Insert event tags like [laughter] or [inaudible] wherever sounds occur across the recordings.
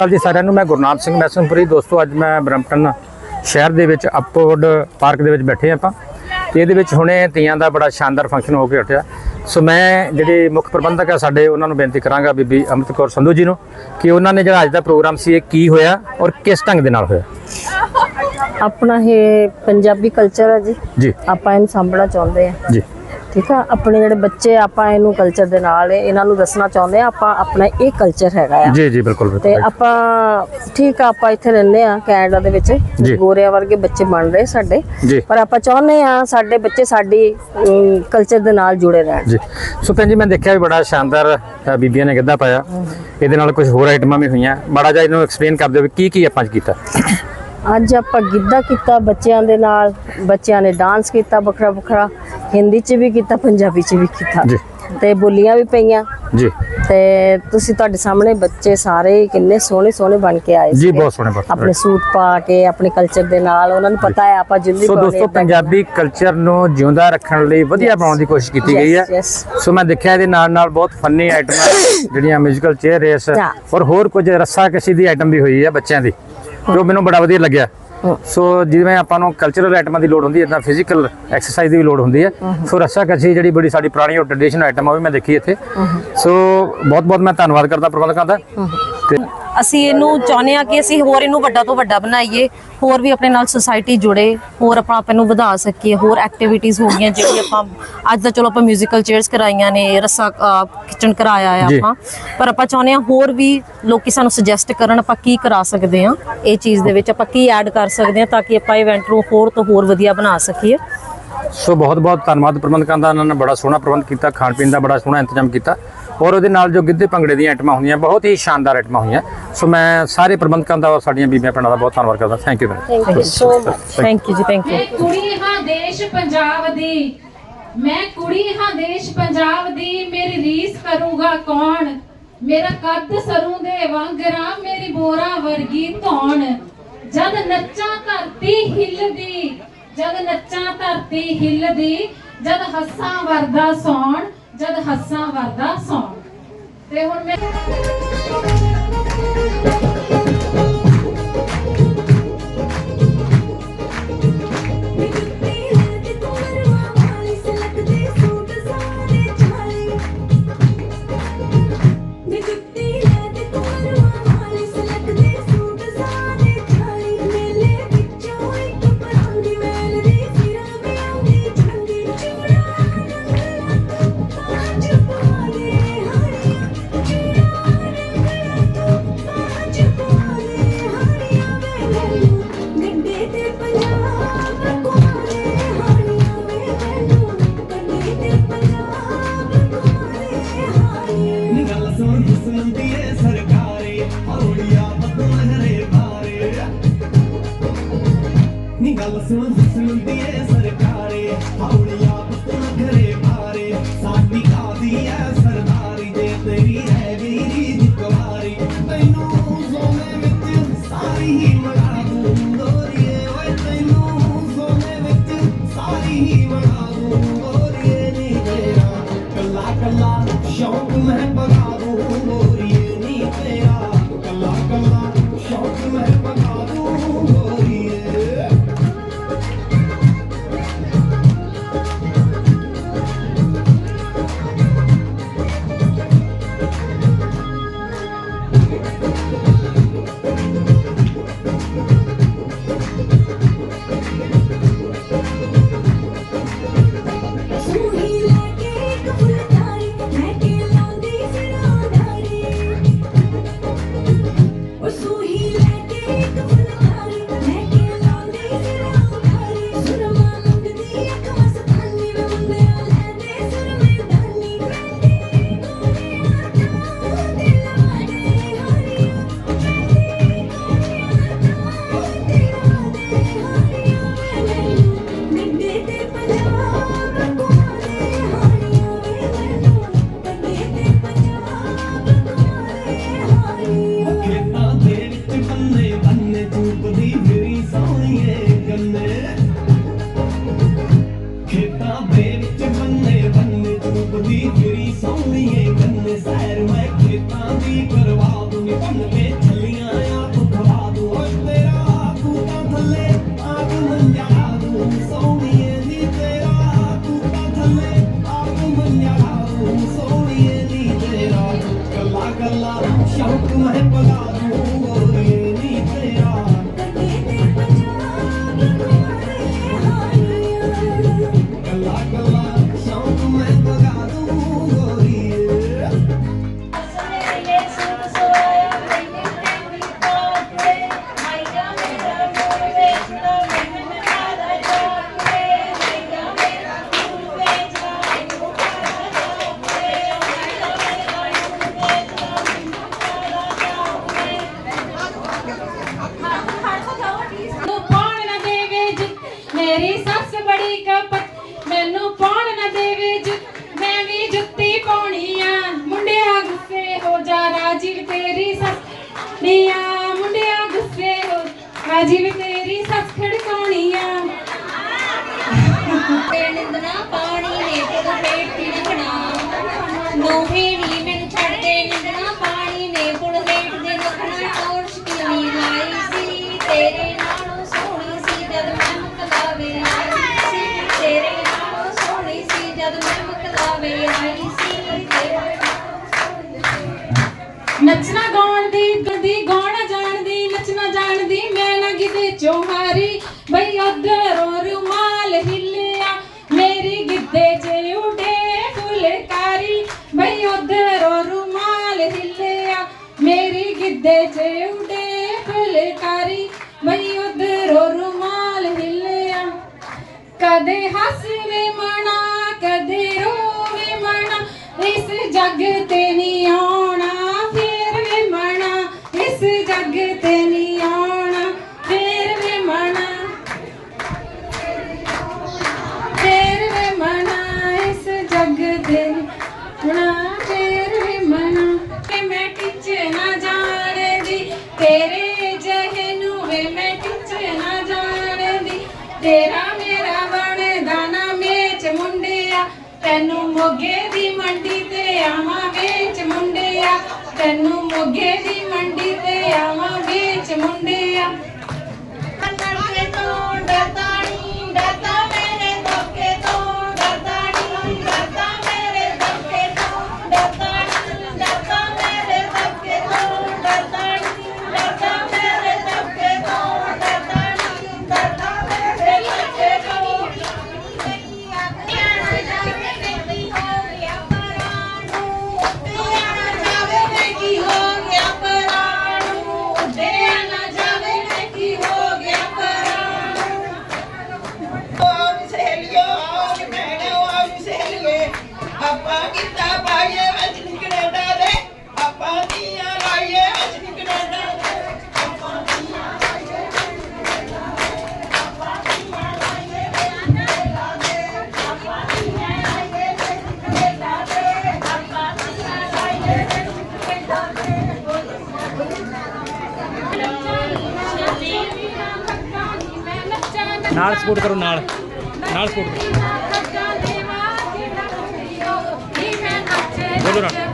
ਹਾਲ ਜੀ ਸਾਰਿਆਂ ਨੂੰ ਮੈਂ ਗੁਰਨਾਮ ਸਿੰਘ ਮੈਸਨਪੁਰੀ ਦੋਸਤੋ ਅੱਜ ਮੈਂ ਬਰਮਟਨ ਸ਼ਹਿਰ ਦੇ ਵਿੱਚ ਅਪਵਰਡ ਪਾਰਕ ਦੇ ਵਿੱਚ ਬੈਠੇ ਆਪਾਂ। ਤੇ ਇਹਦੇ ਵਿੱਚ ਹੁਣੇ ਤੀਆਂ ਦਾ ਬੜਾ ਸ਼ਾਨਦਾਰ ਫੰਕਸ਼ਨ ਹੋ ਕੇ ਹਟਿਆ ਸੋ ਮੈਂ ਜਿਹੜੇ ਮੁੱਖ ਪ੍ਰਬੰਧਕ ਆ ਸਾਡੇ ਉਹਨਾਂ ਨੂੰ ਬੇਨਤੀ ਕਰਾਂਗਾ ਬੀਬੀ ਅਮਿਤ ਕੌਰ ਸੰਧੂ ਜੀ ਨੂੰ ਕਿ ਉਹਨਾਂ ਨੇ ਜਿਹੜਾ ਅੱਜ ਦਾ ਪ੍ਰੋਗਰਾਮ ਸੀ ਇਹ ਕੀ ਹੋਇਆ ਔਰ ਕਿਸ ਢੰਗ ਦੇ ਨਾਲ ਹੋਇਆ? ਆਪਣਾ ਇਹ ਪੰਜਾਬੀ ਕਲਚਰ ਹੈ ਜੀ। ਜੀ। ਆਪਾਂ ਇਹਨੂੰ ਸਾਂਭਣਾ ਚਾਹੁੰਦੇ ਆ ਜੀ। ਠੀਕ ਆ? ਆਪਣੇ ਜਿਹੜੇ ਬੱਚੇ ਆਪਾਂ ਇਹਨੂੰ ਕਲਚਰ ਦੇ ਨਾਲ ਇਹਨਾਂ ਨੂੰ ਦੱਸਣਾ ਚਾਹੁੰਦੇ ਆ ਆਪਾਂ ਆਪਣਾ ਇਹ ਕਲਚਰ ਹੈਗਾ ਆ। ਜੀ ਜੀ ਬਿਲਕੁਲ ਤੇ ਆਪਾਂ ਠੀਕ ਆ ਆਪਾਂ ਇੱਥੇ ਰਹਿੰਦੇ ਆ ਕੈਨੇਡਾ ਦੇ ਵਿੱਚ। ਗੋਰਿਆਂ ਵਰਗੇ ਬੱਚੇ ਬਣ ਰਹੇ ਸਾਡੇ। ਪਰ ਆਪਾਂ ਚਾਹੁੰਦੇ ਆ ਸਾਡੇ ਬੱਚੇ ਸਾਡੀ ਕਲਚਰ ਦੇ ਨਾਲ ਜੁੜੇ ਰਹਿਣ। ਜੀ। ਸੋ ਭੈਣ ਜੀ ਮੈਂ ਦੇਖਿਆ ਵੀ ਬੜਾ ਸ਼ਾਨਦਾਰ ਬੀਬੀਆਂ ਨੇ ਗਿੱਧਾ ਪਾਇਆ। ਇਹਦੇ ਨਾਲ ਕੁਝ ਹੋਰ ਆਈਟਮਾਂ ਵੀ ਹੋਈਆਂ। ਮਾੜਾ ਜਿਹਾ ਇਹਨੂੰ ਐਕਸਪਲੇਨ ਕਰ ਦਿਓ ਵੀ ਕੀ ਕੀ ਆਪਾਂ ਕੀਤਾ। ਅੱਜ ਆਪਾਂ ਗਿੱਧਾ ਕੀਤਾ ਬੱਚਿਆਂ ਦੇ ਨਾਲ ਬੱਚਿਆਂ ਨੇ ਡਾਂਸ ਕੀਤਾ ਵੱਖਰਾ ਵੱਖਰਾ ਹਿੰਦੀ 'ਚ ਵੀ ਕੀਤਾ ਪੰਜਾਬੀ 'ਚ ਵੀ ਕੀਤਾ। ਜੀ। ਤੇ ਬੋਲੀਆਂ ਵੀ ਪਈਆਂ। ਜੀ। ਤੇ ਤੁਸੀਂ ਤੁਹਾਡੇ ਸਾਹਮਣੇ ਬੱਚੇ ਸਾਰੇ ਕਿੰਨੇ ਸੋਹਣੇ ਸੋਹਣੇ ਬਣ ਕੇ ਆਏ ਜੀ। ਬਹੁਤ ਸੋਹਣੇ ਬਹੁਤ ਆਪਣੇ ਸੂਟ ਪਾ ਕੇ ਆਪਣੇ ਕਲਚਰ ਦੇ ਨਾਲ ਉਹਨਾਂ ਨੂੰ ਪਤਾ ਹੈ ਆਪਾਂ ਜਿੰਦਗੀ ਸੋ ਦੋਸਤੋ ਪੰਜਾਬੀ ਕਲਚਰ ਨੂੰ ਜਿਉਂਦਾ ਰੱਖਣ ਲਈ ਵਧੀਆ ਬਣਾਉਣ ਦੀ ਕੋਸ਼ਿਸ਼ ਕੀਤੀ ਗਈ ਹੈ। ਸੋ ਮੈਂ ਦੇਖਿਆ ਇਹਦੇ ਨਾਲ ਨਾਲ ਬਹੁਤ ਫੰਨੀ ਆਈਟਮਾਂ [coughs] ਜਿਹੜੀਆਂ ਮਿਊਜ਼ੀਕਲ ਚੇਅਰ ਰੇਸ। ਔਰ ਹੋਰ ਕੁਝ ਰੱਸਾ ਕਸ਼ੀ ਦੀ ਆਈਟਮ ਵੀ ਹੋਈ ਹੈ ਬੱਚਿਆਂ ਦੀ। ਜੋ ਮੈਨੂੰ ਬੜਾ ਵਧੀਆ ਲੱਗਿਆ। ਸੋ ਜਿਵੇਂ ਆਪਾਂ ਨੂੰ ਕਲਚਰਲ ਆਈਟਮਾਂ ਦੀ ਲੋੜ ਹੁੰਦੀ ਹੈ ਤਾਂ ਫਿਜ਼ੀਕਲ ਐਕਸਰਸਾਈਜ਼ ਦੀ ਵੀ ਲੋੜ ਹੁੰਦੀ ਹੈ। ਸੋ ਰੱਸਾ ਕਸ਼ੀ ਜਿਹੜੀ ਬੜੀ ਸਾਡੀ ਪੁਰਾਣੀ ਔਰ ਟ੍ਰੈਡੀਸ਼ਨਲ ਆਈਟਮ ਆ ਉਹ ਵੀ ਮੈਂ ਦੇਖੀ ਇੱਥੇ। ਸੋ ਬਹੁਤ ਬਹੁਤ ਮੈਂ ਧੰਨਵਾਦ ਕਰਦਾ ਪ੍ਰਬੰਧਕਾਂ ਦਾ। ਤੇ ਅਸੀਂ ਇਹਨੂੰ ਚਾਹੁੰਦੇ ਆ ਕਿ ਅਸੀਂ ਹੋਰ ਇਹਨੂੰ ਵੱਡਾ ਤੋਂ ਵੱਡਾ ਬਣਾਈਏ ਹੋਰ ਵੀ ਆਪਣੇ ਨਾਲ ਸੁਸਾਇਟੀ ਜੁੜੇ ਹੋਰ ਆਪਣਾ ਆਪ ਨੂੰ ਵਧਾ ਸਕੀਏ ਹੋਰ ਐਕਟੀਵਿਟੀਜ਼ ਹੋ ਗਈਆਂ ਜਿਹੜੀ ਆਪਾਂ ਅੱਜ ਦਾ ਚਲੋ ਆਪਾਂ ਮਿਊਜ਼ੀਕਲ ਚੇਅਰਸ ਕਰਾਈਆਂ ਨੇ ਰੱਸਾ ਕਿਚਨ ਕਰਾਇਆ ਆ। ਆਪਾਂ ਪਰ ਆਪਾਂ ਚਾਹੁੰਦੇ ਆ ਹੋਰ ਵੀ ਲੋਕੀ ਸਾਨੂੰ ਸੁਜੈਸਟ ਕਰਨ ਆਪਾਂ ਕੀ ਕਰਾ ਸਕਦੇ ਆ ਇਹ ਚੀਜ਼ ਦੇ ਵਿੱਚ ਆਪਾਂ ਕੀ ਐਡ ਕਰ ਸਕਦੇ ਆ ਤਾਂ ਕਿ ਆਪਾਂ ਇਵੈਂਟ ਨੂੰ ਹੋਰ ਤੋਂ ਹੋਰ ਵਧੀਆ ਬਣਾ ਸਕੀਏ ਸੋ ਬਹੁਤ ਬਹੁਤ ਧੰਨਵਾਦ। ਪ੍ਰਬੰਧਕਾਂ ਦਾ ਉਹਨਾਂ ਨੇ ਬੜਾ ਸੋਹਣਾ ਪ੍ਰਬੰਧ ਕੀਤਾ ਖਾਣ ਪੀਣ ਦਾ ਬੜਾ ਸੋਹਣਾ ਇੰਤਜ਼ਾਮ ਕੀਤਾ ਔਰ ਉਹਦੇ ਨਾਲ ਜੋ ਗਿੱਧੇ ਭੰਗੜੇ ਦੀਆਂ ਆਈਟਮਾਂ ਹੋਈਆਂ ਬਹੁਤ ਹੀ ਸ਼ਾਨਦਾਰ ਆਈਟਮਾਂ ਹੋਈਆਂ। ਸੋ ਮੈਂ ਸਾਰੇ ਪ੍ਰਬੰਧਕਾਂ ਦਾ ਔਰ ਸਾਡੀਆਂ ਬੀਬੀਆਂ ਭੈਣਾਂ ਦਾ ਬਹੁਤ ਧੰਨਵਾਦ ਕਰਦਾ। Thank you thank you so much thank you ji thank you ਕੁੜੀ ਹਾਂ ਦੇਸ਼ ਪੰਜਾਬ ਦੀ। ਮੈਂ ਕੁੜੀ ਹਾਂ ਦੇਸ਼ ਪੰਜਾਬ ਦੀ। ਮੇਰੀ ਰੀਸ ਕਰੂਗਾ ਕੌਣ? ਮੇਰਾ ਕੱਦ ਸਰੋਂ ਦੇ ਵਾਂਗਰਾ ਮੇਰੀ ਬੋਰਾ ਵਰਗੀ ਧੌਣ। ਜਦ ਨੱਚਾਂ ਧਰਤੀ ਹਿੱਲਦੀ ਜਦ ਨੱਚਾਂ ਧਰਤੀ ਹਿੱਲਦੀ, ਜਦ ਹੱਸਾਂ ਵਰਦਾ ਸੌਣ, ਜਦ ਹੱਸਾਂ ਵਰਦਾ ਸੌਣ। ਤੇ ਹੁਣ ਮੈਂ ਨੀ ਗੱਲ ਸੁਣ ਰਾਜੀਵ ਤੇਰੀ ਸੱਸ ਖੜਕਾਉਣੀ ਆ। ਨਿੰਦਣਾ ਪਾਣੀ ਨੇ ਤੇਰਾ ਪੇਟ ਤਿੜਕਣਾ। ਨੋਹੇ ਨੀ ਮੈਨੂੰ ਛੱਡ ਦੇ ਨਿੰਦਣਾ ਪਾਣੀ ਨੇ। ਪੁਲ ਹੇਠ ਦੇ ਰੱਖਣਾ ਟੌਰ ਸ਼ਕੀਨੀ ਲਾਈ ਸੀ? ਤੇਰੇ ਨਾਲੋਂ ਸੋਹਣੀ ਸੀ ਜਦ ਮੈਂ ਮੁਕਲਾਵੇ ਆਈ ਸੀ। ਤੇਰੇ ਨਾਲੋਂ ਸੋਹਣੀ ਸੀ ਜਦ ਮੈਂ ਮੁਕਲਾਵੇ ਆਈ ਸੀ। ਤੇਰੇ ਨੱਚਣਾ ਗਾਉਣ ਦੀ ਗਦੀ ਗਾਉਣਾ ਜਾਣਦੀ ਮੈਂ ਨਾ ਗਿੱਧੇ ਚੋਹਾਰੀ, ਬਈ ਉਧਰੋਂ ਰੁਮਾਲ ਹਿੱਲਿਆ। ਮੇਰੀ ਗਿੱਧੇ 'ਚ ਉਡੇ ਫੁਲਕਾਰੀ, ਬਈ ਉਧਰੋਂ ਰੁਮਾਲ ਹਿੱਲਿਆ। ਮੇਰੀ ਗਿੱਧੇ 'ਚ ਉਡੇ ਫੁਲਕਾਰੀ, ਬਈ ਉਧਰੋਂ ਰੁਮਾਲ ਹਿੱਲਿਆ। ਕਦੇ ਹੱਸਵੇ ਮਣਾ, ਕਦੇ ਰੋਵੇ ਮਣਾ, ਇਸ ਜੱਗ ਤੇ ਨਹੀਂ ਆ no moguete. ਨਾਲ ਸਪੋਰਟ ਕਰੋ ਨਾਲ ਨਾਲ ਸਪੋਰਟ ਬੋਲੋ ਨਾ।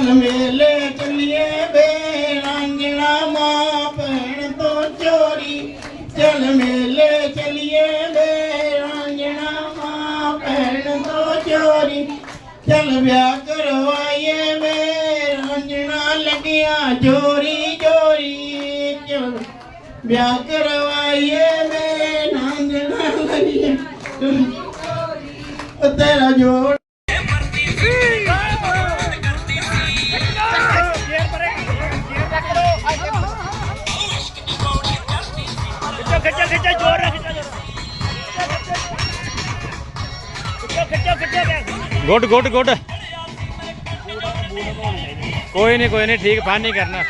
ਚੱਲ ਮੇਲੇ ਚੱਲੀਏ ਵੇ ਰਾਂਝਣਾ ਮਾਂ ਭੈਣ ਤੋਂ ਚੋਰੀ। ਚੱਲ ਮੇਲੇ ਚੱਲੀਏ ਵੇ ਰਾਂਝਣਾ ਮਾਂ ਭੈਣ ਤੋਂ ਚੋਰੀ। ਚੱਲ ਵਿਆਹ ਕਰਵਾਈਏ ਵੇ ਰਾਂਝਣਾ ਲੱਗਿਆ ਚੋਰੀ ਚੋਰੀ। ਚੱਲ ਵਿਆਹ ਕਰਵਾਈਏ ਵੇ ਨੰਦ ਨਾਲ ਤੇਰਾ ਜੋੜ ਗੁੱਡ ਗੁੱਡ ਗੁੱਡ। ਕੋਈ ਨਹੀਂ ਕੋਈ ਨਹੀਂ ਠੀਕ ਫਨ ਨਹੀਂ ਕਰਨਾ।